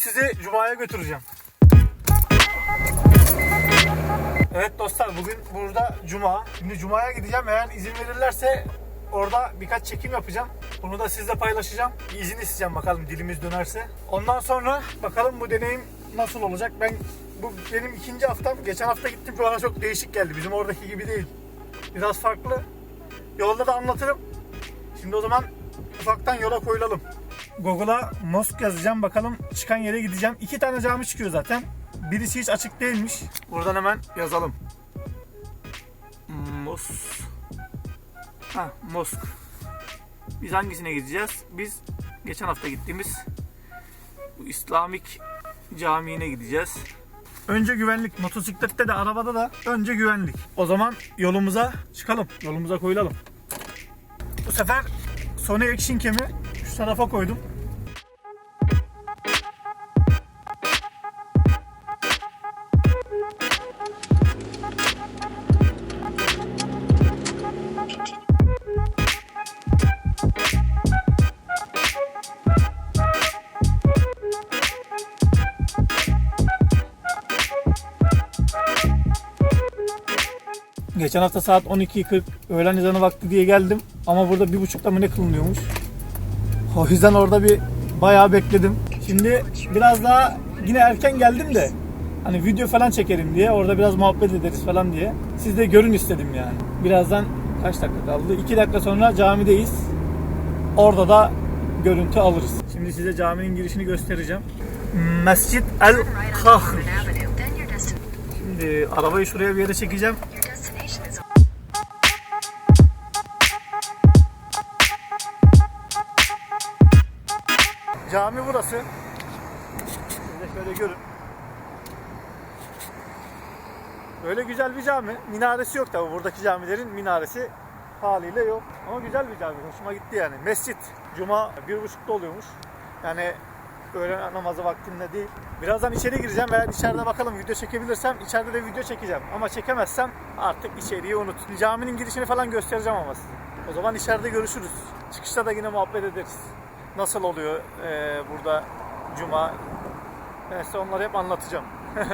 sizi Cuma'ya götüreceğim. Evet dostlar bugün burada Cuma. Şimdi Cuma'ya gideceğim. Eğer izin verirlerse orada birkaç çekim yapacağım. Bunu da sizle paylaşacağım. İzin isteyeceğim bakalım dilimiz dönerse. Ondan sonra bakalım bu deneyim nasıl olacak. Ben bu benim ikinci haftam. Geçen hafta gittim bana çok değişik geldi. Bizim oradaki gibi değil. Biraz farklı. Yolda da anlatırım. Şimdi o zaman ufaktan yola koyulalım. Google'a Mosk yazacağım bakalım çıkan yere gideceğim. İki tane cami çıkıyor zaten. Birisi hiç açık değilmiş. Buradan hemen yazalım. Mos. Ha, Mosk. Biz hangisine gideceğiz? Biz geçen hafta gittiğimiz bu İslamik Camii'ne gideceğiz. Önce güvenlik. Motosiklette de arabada da önce güvenlik. O zaman yolumuza çıkalım. Yolumuza koyulalım. Bu sefer Sony Action Cam'i tarafa koydum. Geçen hafta saat 12.40 öğlen ezanı vakti diye geldim. Ama burada bir buçukta mı ne kılınıyormuş. O yüzden orada bir bayağı bekledim. Şimdi biraz daha yine erken geldim de hani video falan çekerim diye orada biraz muhabbet ederiz falan diye. Siz de görün istedim yani. Birazdan kaç dakika kaldı? 2 dakika sonra camideyiz. Orada da görüntü alırız. Şimdi size caminin girişini göstereceğim. Mescid El Kahr. Şimdi arabayı şuraya bir yere çekeceğim. Cami burası. Siz de şöyle görün. Böyle güzel bir cami. Minaresi yok tabi. Buradaki camilerin minaresi haliyle yok. Ama güzel bir cami. Hoşuma gitti yani. Mescit. Cuma bir buçukta oluyormuş. Yani öğlen namazı vaktinde değil. Birazdan içeri gireceğim. Eğer içeride bakalım video çekebilirsem içeride de video çekeceğim. Ama çekemezsem artık içeriği unut. Caminin girişini falan göstereceğim ama size. O zaman içeride görüşürüz. Çıkışta da yine muhabbet ederiz. Nasıl oluyor eee, burada cuma? Ben size onları hep anlatacağım.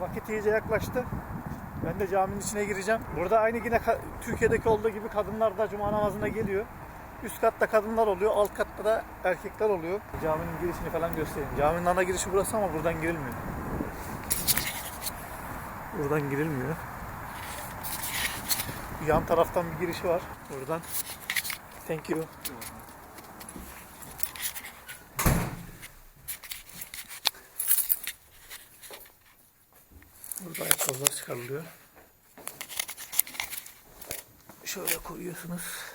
Vakit iyice yaklaştı. Ben de caminin içine gireceğim. Burada aynı yine Türkiye'deki olduğu gibi kadınlar da cuma namazına geliyor. Üst katta kadınlar oluyor, alt katta da erkekler oluyor. Caminin girişini falan göstereyim. Caminin ana girişi burası ama buradan girilmiyor. Buradan girilmiyor. Yan taraftan bir girişi var. Buradan. Thank you. Burada ayakkabılar çıkarılıyor. Şöyle koyuyorsunuz.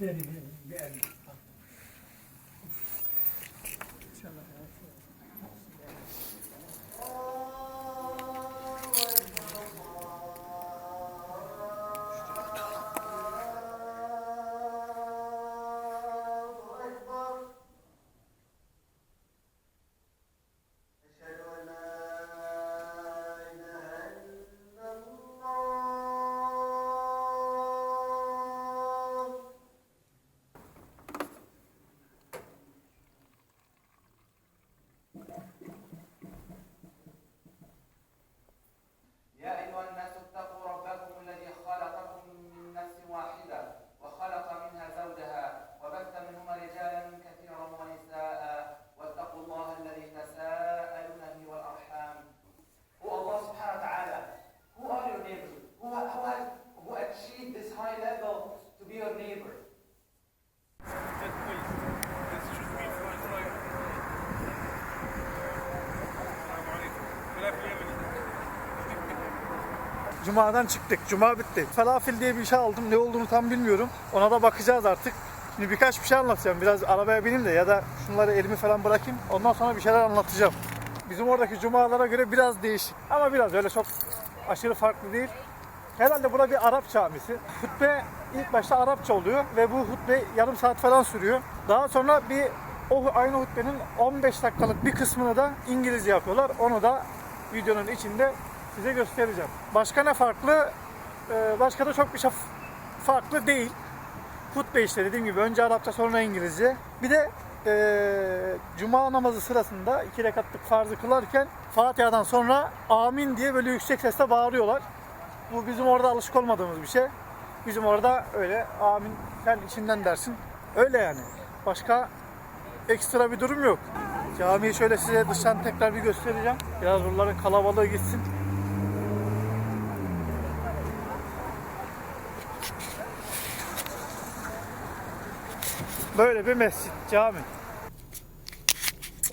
Biarin, biarin. Cuma'dan çıktık. Cuma bitti. Falafel diye bir şey aldım. Ne olduğunu tam bilmiyorum. Ona da bakacağız artık. Şimdi birkaç bir şey anlatacağım. Biraz arabaya bineyim de ya da şunları elimi falan bırakayım. Ondan sonra bir şeyler anlatacağım. Bizim oradaki cumalara göre biraz değişik. Ama biraz öyle çok aşırı farklı değil. Herhalde bura bir Arap camisi. Hutbe ilk başta Arapça oluyor ve bu hutbe yarım saat falan sürüyor. Daha sonra bir o aynı hutbenin 15 dakikalık bir kısmını da İngilizce yapıyorlar. Onu da videonun içinde size göstereceğim. Başka ne farklı? Ee, başka da çok bir şey farklı değil. Hutbe işte dediğim gibi önce Arapça sonra İngilizce. Bir de eee, Cuma namazı sırasında iki rekatlık farzı kılarken Fatiha'dan sonra amin diye böyle yüksek sesle bağırıyorlar. Bu bizim orada alışık olmadığımız bir şey. Bizim orada öyle amin sen içinden dersin. Öyle yani. Başka ekstra bir durum yok. Camiyi şöyle size dıştan tekrar bir göstereceğim. Biraz buraların kalabalığı gitsin. Böyle bir mescit, cami.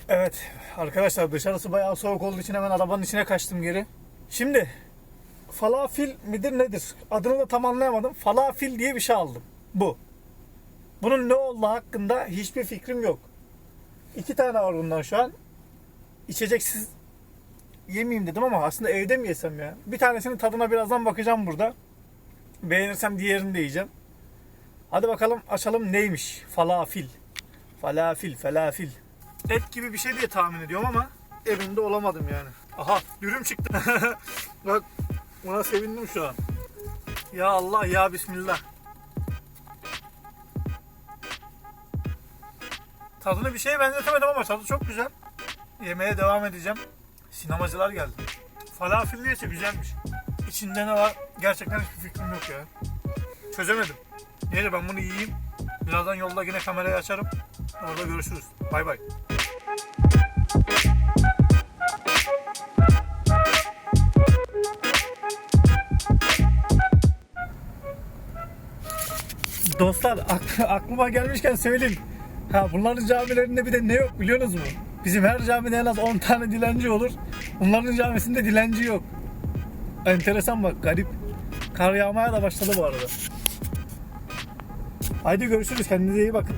Evet arkadaşlar dışarısı bayağı soğuk olduğu için hemen arabanın içine kaçtım geri. Şimdi falafil midir nedir? Adını da tam anlayamadım. Falafil diye bir şey aldım. Bu. Bunun ne olduğu hakkında hiçbir fikrim yok. İki tane var bundan şu an. İçeceksiz yemeyeyim dedim ama aslında evde mi yesem ya? Bir tanesinin tadına birazdan bakacağım burada. Beğenirsem diğerini de yiyeceğim. Hadi bakalım açalım neymiş? Falafil. Falafil, falafil. Et gibi bir şey diye tahmin ediyorum ama evinde olamadım yani. Aha dürüm çıktı. Bak buna sevindim şu an. Ya Allah ya Bismillah. Tadını bir şeye benzetemedim ama tadı çok güzel. Yemeğe devam edeceğim. Sinemacılar geldi. Falafil neyse güzelmiş. İçinde ne var gerçekten hiçbir fikrim yok ya. Çözemedim. Neyse ben bunu yiyeyim. Birazdan yolda yine kamerayı açarım. Orada görüşürüz. Bay bay. Dostlar ak- aklıma gelmişken söyleyeyim. Ha bunların camilerinde bir de ne yok biliyorsunuz mu? Bizim her camide en az 10 tane dilenci olur. Bunların camisinde dilenci yok. Enteresan bak garip. Kar yağmaya da başladı bu arada. Haydi görüşürüz kendinize iyi bakın.